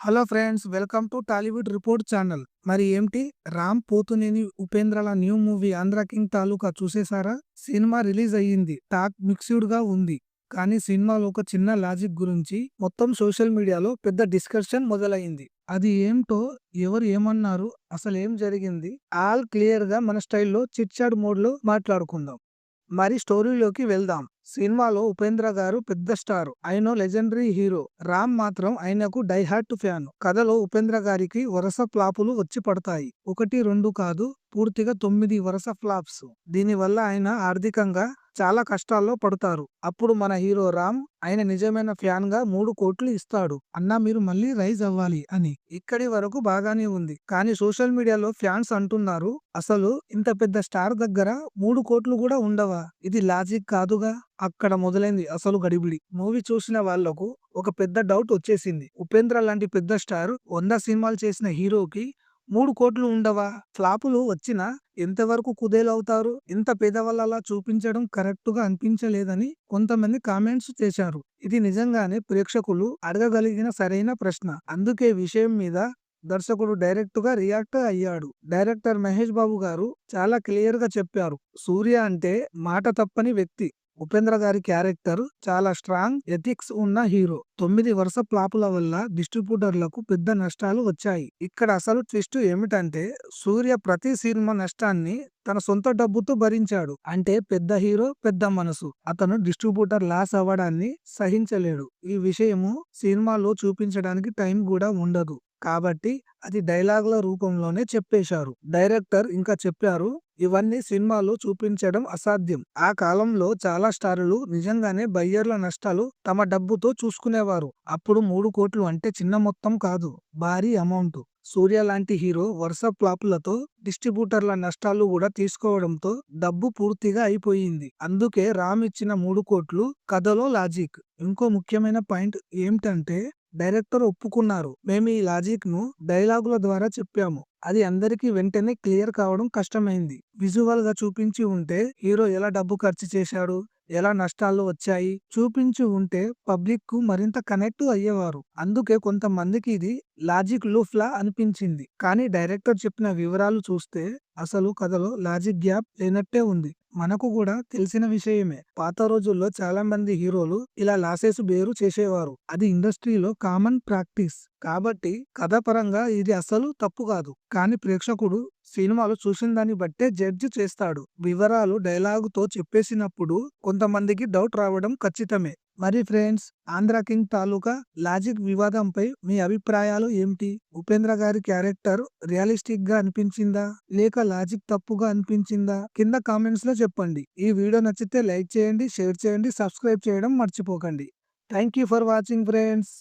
Hello friends welcome to Tollywood report channel. మరి ఏంటి Ram Pothineni ఉపేంద్రల new movie Andhra King Taluka చూసేసారా cinema release అయ్యింది talk మిక్స్డ్గా ఉంది. కానీ సినిమాలో ఒక చిన్న లాజిక్ గురించి మొత్తం సోషల్ మీడియాలో పెద్ద డిస్కషన్ మొదలైంది. అది ఏంటో ఎవరు ఏమన్నారు? అసలు ఏం జరిగింది? ఆల్ క్లియర్గా మన స్టైల్లో చిట్చాడ్ మోడ్లో మాట్లాడుకుందాం. మరి స్టోరీలోకి వెళ్దాం. సినిమాలో ఉపేంద్ర గారు పెద్ద స్టార్. ఆయన లెజెండరీ హీరో. రామ్ మాత్రం ఆయనకు డైహార్ట్ ఫ్యాన్. కథలో ఉపేంద్ర గారికి వరుస ఫ్లాపులు వచ్చి పడతాయి. ఒకటి రెండు కాదు పూర్తిగా తొమ్మిది వరుస ఫ్లాప్స్. దీనివల్ల ఆయన ఆర్థికంగా చాలా కష్టాల్లో పడతారు. అప్పుడు మన హీరో రామ్ ఆయన నిజమైన ఫ్యాన్గా మూడు కోట్లు ఇస్తాడు. అన్నా మీరు మళ్ళీ రైజ్ అవ్వాలి అని. ఇక్కడి వరకు బాగానే ఉంది. కానీ సోషల్ మీడియాలో ఫ్యాన్స్ అంటున్నారు అసలు ఇంత పెద్ద స్టార్ దగ్గర మూడు కోట్లు కూడా ఉండవా? ఇది లాజిక్ కాదుగా? అక్కడ మొదలైంది అసలు గడిబిడి. మూవీ చూసిన వాళ్ళకు ఒక పెద్ద డౌట్ వచ్చేసింది. ఉపేంద్ర లాంటి పెద్ద స్టార్ వంద సినిమాలు చేసిన హీరోకి మూడు కోట్లు ఉండవా? ఫ్లాపులు వచ్చినా ఎంతవరకు కుదేలవుతారు ఇంత పేదవాళ్ళలా చూపించడం కరెక్ట్గా అనిపించలేదని కొంతమంది కామెంట్స్ చేశారు. ఇది నిజంగానే ప్రేక్షకులు అడగగలిగిన సరైన ప్రశ్న. అందుకే విషయం మీద దర్శకుడు డైరెక్ట్గా రియాక్ట్ అయ్యాడు. డైరెక్టర్ మహేష్ బాబు గారు చాలా క్లియర్గా చెప్పారు. సూర్య అంటే మాట తప్పని వ్యక్తి. ఉపేంద్ర గారి క్యారెక్టర్ చాలా స్ట్రాంగ్ ఎథిక్స్ ఉన్న హీరో. తొమ్మిది వరుస ప్లాపుల వల్ల డిస్ట్రిబ్యూటర్లకు పెద్ద నష్టాలు వచ్చాయి. ఇక్కడ అసలు ట్విస్ట్ ఏమిటంటే సూర్య ప్రతి సినిమా నష్టాన్ని తన సొంత డబ్బుతో భరించాడు. అంటే పెద్ద హీరో పెద్ద మనసు. అతను డిస్ట్రిబ్యూటర్ లాస్ అవ్వడాన్ని సహించలేడు. ఈ విషయము సినిమాలో చూపించడానికి టైం కూడా ఉండదు. కాబట్టి అది డైలాగ్ల రూపంలోనే చెప్పేశారు. డైరెక్టర్ ఇంకా చెప్పారు ఇవన్నీ సినిమాలో చూపించడం అసాధ్యం. ఆ కాలంలో చాలా స్టారులు నిజంగానే బయ్యర్ల నష్టాలు తమ డబ్బుతో చూసుకునేవారు. అప్పుడు మూడు కోట్లు అంటే చిన్న మొత్తం కాదు భారీ అమౌంట్. సూర్య లాంటి హీరో వరుస ఫ్లాపులతో డిస్ట్రిబ్యూటర్ల నష్టాలు కూడా తీసుకోవడంతో డబ్బు పూర్తిగా అయిపోయింది. అందుకే రామ్ ఇచ్చిన మూడు కోట్లు కథలో లాజిక్. ఇంకో ముఖ్యమైన పాయింట్ ఏమిటంటే డైరెక్టర్ ఒప్పుకున్నారు. మేము ఈ లాజిక్ను డైలాగుల ద్వారా చెప్పాము. అది అందరికీ వెంటనే క్లియర్ కావడం కష్టమైంది. విజువల్గా చూపించి ఉంటే హీరో ఎలా డబ్బు ఖర్చు చేశాడు? ఎలా నష్టాలు వచ్చాయి? చూపించి ఉంటే పబ్లిక్కు మరింత కనెక్ట్ అయ్యేవారు. అందుకే కొంతమందికి ఇది లాజిక్ లూఫ్ లా అనిపించింది. కానీ డైరెక్టర్ చెప్పిన వివరాలు చూస్తే అసలు కథలో లాజిక్ గ్యాప్ లేనట్టే ఉంది. మనకు కూడా తెలిసిన విషయమే. పాత రోజుల్లో చాలా మంది హీరోలు ఇలా లాసెస్ బేరు చేసేవారు. అది ఇండస్ట్రీలో కామన్ ప్రాక్టీస్. కాబట్టి కథ పరంగా ఇది అసలు తప్పు కాదు. కానీ ప్రేక్షకుడు సినిమాలు చూసిన దాన్ని బట్టే జడ్జి చేస్తాడు. వివరాలు డైలాగుతో చెప్పేసినప్పుడు కొంతమందికి డౌట్ రావడం ఖచ్చితమే. మరి friends Andhra King Taluka logic వివాదంపై మీ అభిప్రాయాలు ఏమిటి? ఉపేంద్ర గారి క్యారెక్టర్ రియలిస్టిక్గా అనిపించిందా? లేక లాజిక్ తప్పుగా అనిపించిందా? కింద కామెంట్స్లో చెప్పండి. ఈ వీడియో నచ్చితే లైక్ చేయండి షేర్ చేయండి సబ్స్క్రైబ్ చేయడం మర్చిపోకండి. Thank you for watching friends.